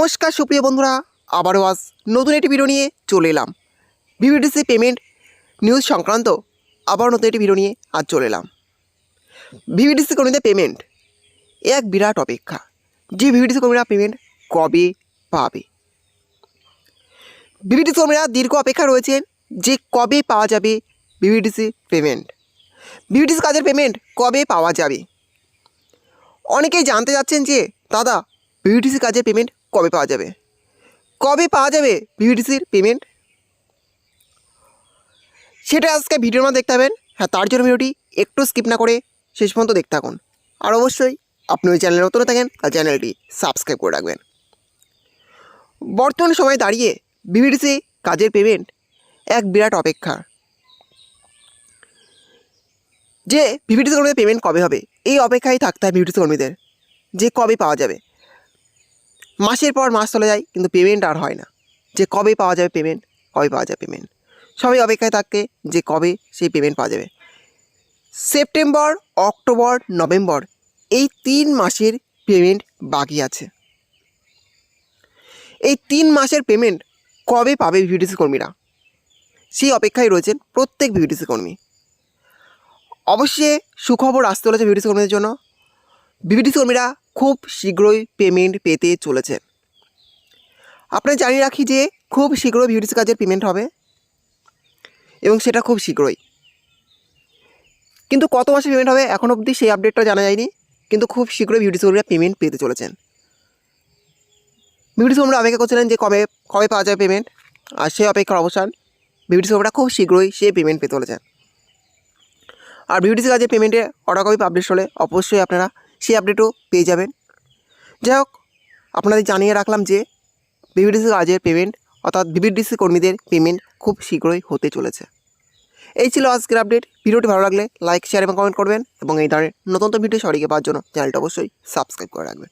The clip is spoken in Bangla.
নমস্কার, সুপ্রিয় বন্ধুরা। আবারও আজ নতুন একটি ভিডিও নিয়ে চলে এলাম। বিবিডিসি পেমেন্ট নিউজ সংক্রান্ত আবার নতুন একটি ভিডিও নিয়ে আজ চলে এলাম। বিবিডিসি কর্মীদের পেমেন্ট এক বিরাট অপেক্ষা। যে বিবিডিসি কর্মীরা পেমেন্ট কবে পাবে? বিবিডিসি কর্মীরা দীর্ঘ অপেক্ষা রয়েছেন যে কবে পাওয়া যাবে বিবিডিসি পেমেন্ট বিবিডিসি কাজের পেমেন্ট কবে পাওয়া যাবে? অনেকেই জানতে যাচ্ছেন যে, দাদা বিবিটিসি কাজের পেমেন্ট কবে পাওয়া যাবে? কবে পাওয়া যাবে বিবিটিসির পেমেন্ট সেটা আজকে ভিডিওর মধ্যে দেখতে পাবেন। হ্যাঁ তার জন্য ভিডিওটি একটু স্কিপ না করে শেষ পর্যন্ত দেখতে থাকুন। আর অবশ্যই আপনি ওই চ্যানেলে নতুন থাকেন তার চ্যানেলটি সাবস্ক্রাইব করে রাখবেন। বর্তমান সময়ে দাঁড়িয়ে বিবিটিসি কাজের পেমেন্ট এক বিরাট অপেক্ষা। যে বিবিটিসি কর্মীদের পেমেন্ট কবে হবে, এই অপেক্ষায় থাকতে হয় বিবিটিসি কর্মীদের, যে কবে পাওয়া যাবে। মাসের পর মাস চলে যায়, কিন্তু পেমেন্ট আর হয় না। যে কবে পাওয়া যাবে পেমেন্ট কবে পাওয়া যাবে পেমেন্ট সবাই অপেক্ষায় থাকে যে কবে সেই পেমেন্ট পাওয়া যাবে। সেপ্টেম্বর অক্টোবর নভেম্বর এই তিন মাসের পেমেন্ট বাকি আছে। এই তিন মাসের পেমেন্ট কবে পাবে বিবিটিসি কর্মীরা? সেই অপেক্ষায় রয়েছেন প্রত্যেক বিবিটিসি কর্মী। অবশ্যই সুখবর আসতে চলেছে বিবিটিসি কর্মীদের জন্য। বিবিটিসি কর্মীরা খুব শীঘ্রই পেমেন্ট পেতে চলেছে। আপনার জানিয়ে রাখি যে, খুব শীঘ্রই বিবিটিসি কাজের পেমেন্ট হবে। এবং সেটা খুব শীঘ্রই। কিন্তু কত মাসে পেমেন্ট হবে এখন অবধি সেই আপডেটটা জানা যায়নি। কিন্তু খুব শীঘ্রই বিবিটিসি কর্মীরা পেমেন্ট পেতে চলেছেন। বিবিটিসি কর্মীরা অপেক্ষা করছিলেন যে কবে কবে পাওয়া যায় পেমেন্ট আর সেই অপেক্ষার অবসান বিবিটিসি কর্মীরা খুব শীঘ্রই সেই পেমেন্ট পেতে চলেছেন। আর বিউটিসি কাজের পেমেন্টে অর্ডার কপি পাবলিশ হলে অবশ্যই আপনারা সেই আপডেটও পেয়ে যাবেন। যাই হোক আপনাদের জানিয়ে রাখলাম যে বিবিডিসি কাজের পেমেন্ট অর্থাৎ বিবিডিসি কর্মীদের পেমেন্ট খুব শীঘ্রই হতে চলেছে। এই ছিল আজকের আপডেট ভিডিওটি ভালো লাগলে লাইক শেয়ার এবং কমেন্ট করবেন এবং এই ধরনের নতুন নতুন ভিডিও সরিয়ে পাওয়ার জন্য চ্যানেলটা অবশ্যই সাবস্ক্রাইব করে রাখবেন।